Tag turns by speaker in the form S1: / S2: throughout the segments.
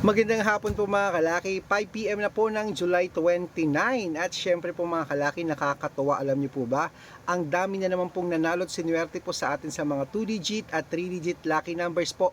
S1: Magandang hapon po mga kalaki, 5pm na po ng July 29 at syempre po mga kalaki nakakatuwa. Alam niyo po ba? Ang dami na naman pong nanalot sinuwerte po sa atin sa mga 2 digit at 3 digit lucky numbers po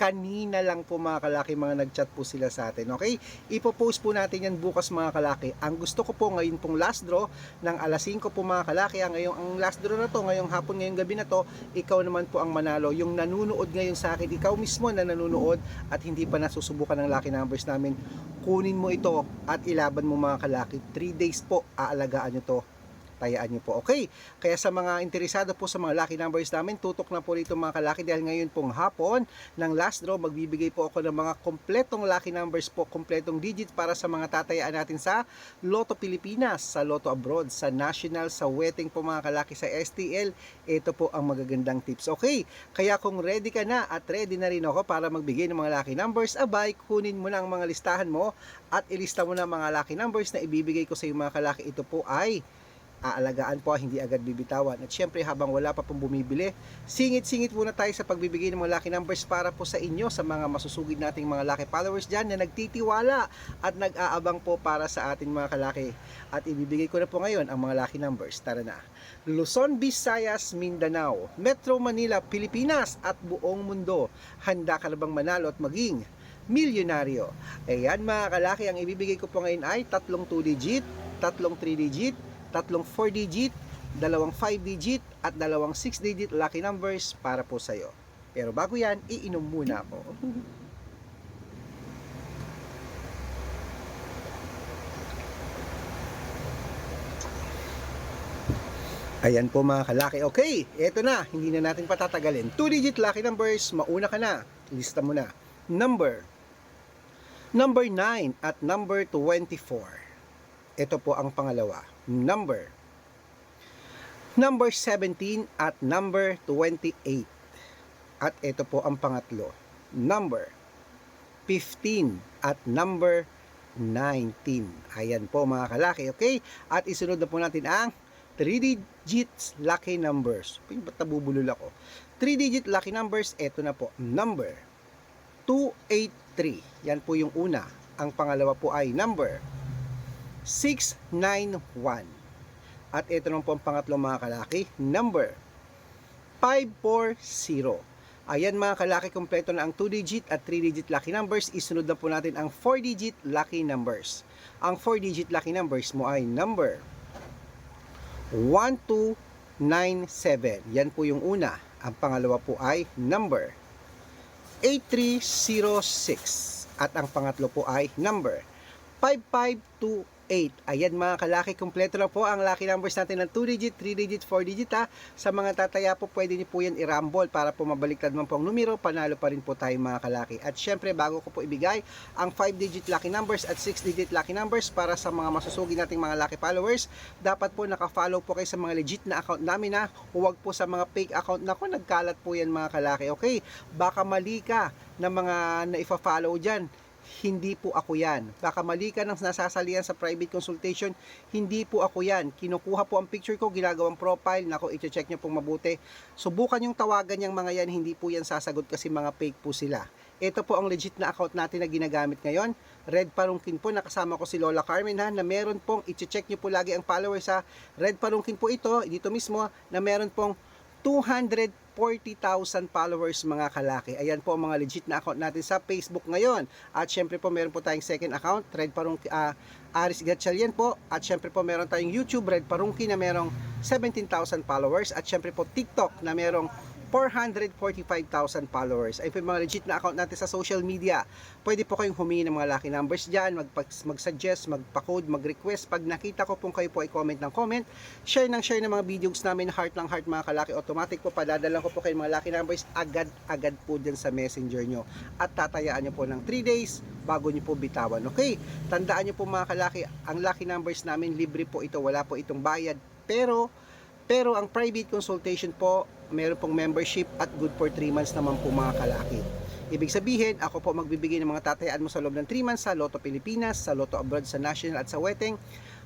S1: kanina lang po mga kalaki mga nagchat po sila sa atin okay? Ipopost po natin yan bukas mga kalaki. Ang gusto ko po ngayon pong last draw ng alas 5 po mga kalaki ang ngayong ang last draw na to ngayong hapon ngayong gabi na to ikaw naman po ang manalo. Yung nanunood ngayon sa akin ikaw mismo na nanunood at hindi pa nasusubukan ng lucky numbers namin kunin mo ito at ilaban mo mga kalaki. 3 days po aalagaan nyo to tayaan nyo po. Okay, kaya sa mga interesado po sa mga lucky numbers namin, tutok na po dito mga kalaki dahil ngayon pong hapon ng last draw, magbibigay po ako ng mga kompletong lucky numbers po, kompletong digits para sa mga tatayaan natin sa Lotto Pilipinas, sa Lotto Abroad, sa National, sa Wedding po mga kalaki sa STL. Ito po ang magagandang tips. Okay, kaya kung ready ka na at ready na rin ako para magbigay ng mga lucky numbers, abay, kunin mo na ang mga listahan mo at ilista mo na mga lucky numbers na ibibigay ko sa iyo mga kalaki. Ito po ay aalagaan po, hindi agad bibitawan. At syempre habang wala pa pong bumibili, singit-singit muna tayo sa pagbibigay ng mga lucky numbers para po sa inyo, sa mga masusugid nating mga lucky followers dyan na nagtitiwala at nag-aabang po para sa ating mga kalaki. At ibibigay ko na po ngayon ang mga lucky numbers. Tara na. Luzon, Visayas, Mindanao, Metro Manila, Pilipinas at buong mundo. Handa ka na bang manalo at maging milyonaryo? Ayan mga kalaki, ang ibibigay ko po ngayon ay tatlong 2 digit, tatlong 3 digit, tatlong 4 digit, dalawang 5 digit at dalawang 6 digit lucky numbers para po sa'yo. Pero bago yan, iinom muna ako. Ayan po mga kalaki. Okay, eto na. Hindi na natin patatagalin. 2 digit lucky numbers, mauna ka na. Lista mo na. Number. Number 9 at number 24. Ito po ang pangalawa. Number. Number 17 at number 28. At ito po ang pangatlo. Number 15 at number 19. Ayan po mga kalaki, okay? At isunod na po natin ang 3 digits lucky numbers. Ba't nabubulol ako? 3 digit lucky numbers, ito na po. Number 283. Yan po yung una. Ang pangalawa po ay number 691. At ito naman po ang pangatlo mga kalaki, number 540. Ayan mga kalaki, kompleto na ang 2-digit at 3-digit lucky numbers. Isunod na po natin ang 4-digit lucky numbers. Ang 4-digit lucky numbers mo ay number 1297. Yan po yung una. Ang pangalawa po ay number 8306. At ang pangatlo po ay number 5528. Ayan mga kalaki, kompleto na po ang lucky numbers natin ng 2 digit, 3 digit, 4 digit ha. Sa mga tataya po, pwede niyo po yan i-rumble para po mabaliktad man po ang numero, panalo pa rin po tayo mga kalaki. At syempre, bago ko po ibigay ang 5 digit lucky numbers at 6 digit lucky numbers para sa mga masusugi nating mga lucky followers, dapat po naka-follow po kayo sa mga legit na account namin ha. Huwag po sa mga fake account na nagkalat po yan mga kalaki. Okay, baka mali ka na mga na-follow dyan hindi po ako yan. Baka mali ka ng nasasalihan sa private consultation, hindi po ako yan. Kinukuha po ang picture ko, ginagawang profile, nako, i-check nyo pong mabuti. Subukan yung tawagan yung mga yan, hindi po yan sasagot kasi mga fake po sila. Ito po ang legit na account natin na ginagamit ngayon. Red Parungkin po, nakasama ko si Lola Carmen ha, na meron pong, i-check nyo po lagi ang followers ha. Red Parungkin po ito, dito mismo, na meron pong 240,000 followers mga kalaki. Ayan po ang mga legit na account natin sa Facebook ngayon. At syempre po meron po tayong second account, Red Parung uh, Aris Gatchalian po. At syempre po meron tayong YouTube Red Parungki na merong 17,000 followers. At syempre po TikTok na merong 445,000 followers. Ay yung mga legit na account natin sa social media. Pwede po kayong humingi ng mga lucky numbers dyan, mag, mag-suggest, magpa-code, mag-request. Pag nakita ko pong kayo po ay comment ng comment, share ng share ng mga videos namin, heart ng heart mga kalaki, automatic po, padadala ko po kayo mga lucky numbers agad-agad po dyan sa messenger nyo. At tatayaan nyo po ng 3 days bago nyo po bitawan. Okay? Tandaan nyo po mga kalaki, ang lucky numbers namin, libre po ito, wala po itong bayad. Pero, pero ang private consultation po, meron pong membership at good for 3 months naman po mga kalaki. Ibig sabihin, ako po magbibigay ng mga tatayaan mo sa loob ng 3 months sa Lotto Pilipinas, sa Lotto Abroad, sa National at sa Weteng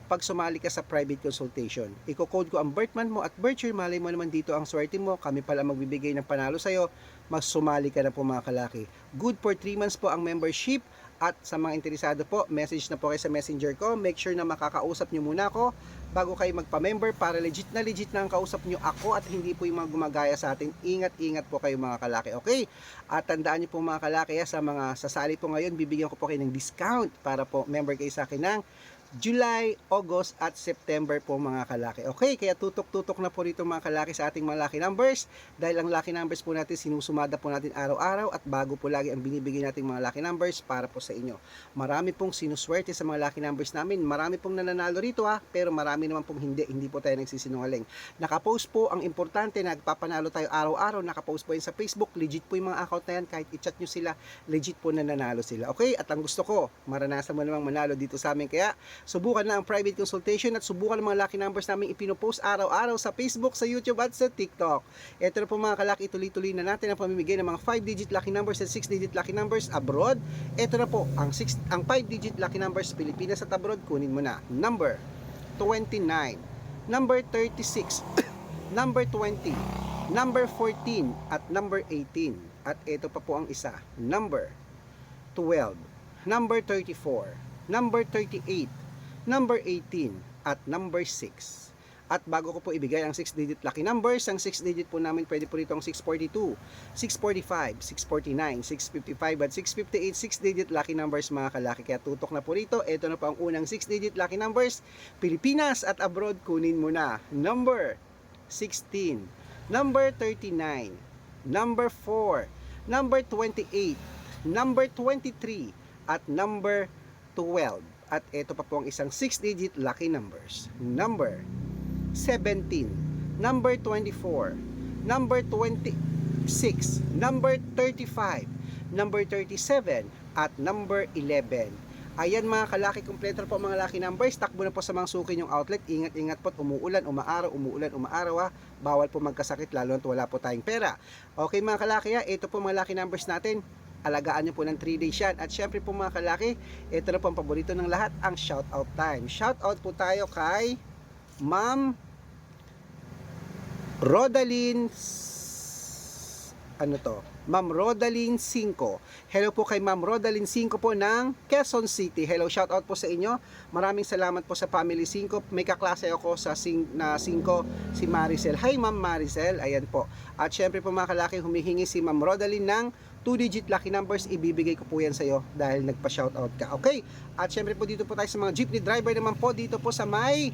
S1: pag sumali ka sa private consultation. Iko-code ko ang birth month mo at birth year, malay mo naman dito ang swerte mo, kami pala magbibigay ng panalo sa'yo, mas sumali ka na po mga kalaki. Good for 3 months po ang membership At sa mga interesado po, message na po kayo sa messenger ko. Make sure na makakausap nyo muna ako bago kayo magpa-member para legit na legit na ang kausap nyo ako at hindi po yung mga gumagaya sa atin. Ingat-ingat po kayo mga kalaki, okay? At tandaan nyo po mga kalaki, sa mga sasali po ngayon, bibigyan ko po kayo ng discount para po member kayo sa akin ng July, August at September po mga kalaki. Okay, kaya tutok-tutok na po rito mga kalaki sa ating mga lucky numbers dahil ang lucky numbers po natin sinusumada po natin araw-araw at bago po lagi ang binibigay nating mga lucky numbers para po sa inyo. Marami pong sinuswerte sa mga lucky numbers namin. Marami pong nananalo rito ha, pero marami naman pong hindi. Hindi po tayo nagsisinungaling. Nakapost po, ang importante, nagpapanalo tayo araw-araw. Nakapost po yun sa Facebook. Legit po yung mga account na yan. Kahit i-chat nyo sila, legit po nananalo sila. Okay? At ang gusto ko, maranasan mo namang manalo dito sa amin. Kaya, subukan na ang private consultation at subukan ang mga lucky numbers namin ipinopost araw-araw sa Facebook, sa YouTube at sa TikTok. Ito na po mga kalaki, tuloy-tuloy na natin ang pamimigay ng mga 5-digit lucky numbers at 6-digit lucky numbers abroad. Ito na po, ang 6 ang 5-digit lucky numbers Pilipinas at abroad, kunin mo na. Number 29, number 36, number 20, number 14 at number 18. At ito pa po ang isa, number 12, number 34, number 38, number 18, at number 6. At bago ko po ibigay ang 6-digit lucky numbers, ang 6-digit po namin pwede po rito ang 642, 645, 649, 655 at 658 6-digit lucky numbers mga kalaki. Kaya tutok na po rito. Ito na po ang unang 6-digit lucky numbers. Pilipinas at abroad, kunin mo na. Number 16, number 39, number 4, number 28, number 23, at number 12. At ito pa po ang isang 6-digit lucky numbers. Number 17, number 24, number 26, number 35, number 37, at number 11. Ayan mga kalaki, kompleto po mga lucky numbers. Takbo na po sa mga suki yung outlet. Ingat-ingat po, umuulan, umaaraw, umuulan, umaaraw ha. Bawal po magkasakit lalo na wala po tayong pera. Okay mga kalaki ha, ito po mga lucky numbers natin alagaan nyo po ng 3 days yan. At syempre po mga kalaki, ito na po ang paborito ng lahat, ang shout out time. Shout out po tayo kay Ma'am Rodaline ano to? Ma'am Rodaline 5. Hello po kay Ma'am Rodaline 5 po ng Quezon City. Hello, shout out po sa inyo. Maraming salamat po sa Family 5. May kaklase ako sa sing, na 5 si Maricel. Hi Ma'am Maricel. Ayan po. At syempre po mga kalaki, humihingi si Ma'am Rodaline ng 2-digit lucky numbers, ibibigay ko po yan sa iyo dahil nagpa-shoutout ka. Okay? At syempre po dito po tayo sa mga jeepney driver naman po dito po sa may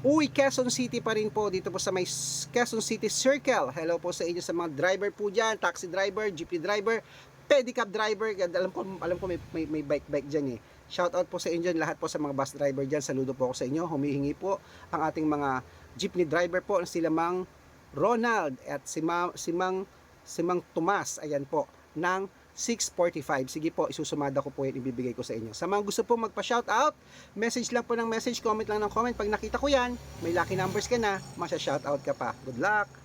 S1: Uy, Quezon City pa rin po dito po sa may Quezon City Circle. Hello po sa inyo sa mga driver po diyan, taxi driver, jeepney driver, pedicab driver. Alam ko alam ko may may, may bike bike diyan eh. Shout out po sa inyo lahat po sa mga bus driver diyan. Saludo po ako sa inyo. Humihingi po ang ating mga jeepney driver po sila Mang Ronald at si, Ma, si Mang si Mang Tomas, ayan po, ng 645. Sige po, isusumada ko po yan, ibibigay ko sa inyo. Sa mga gusto po magpa-shoutout, message lang po ng message, comment lang ng comment. Pag nakita ko yan, may lucky numbers ka na, masya-shoutout ka pa. Good luck!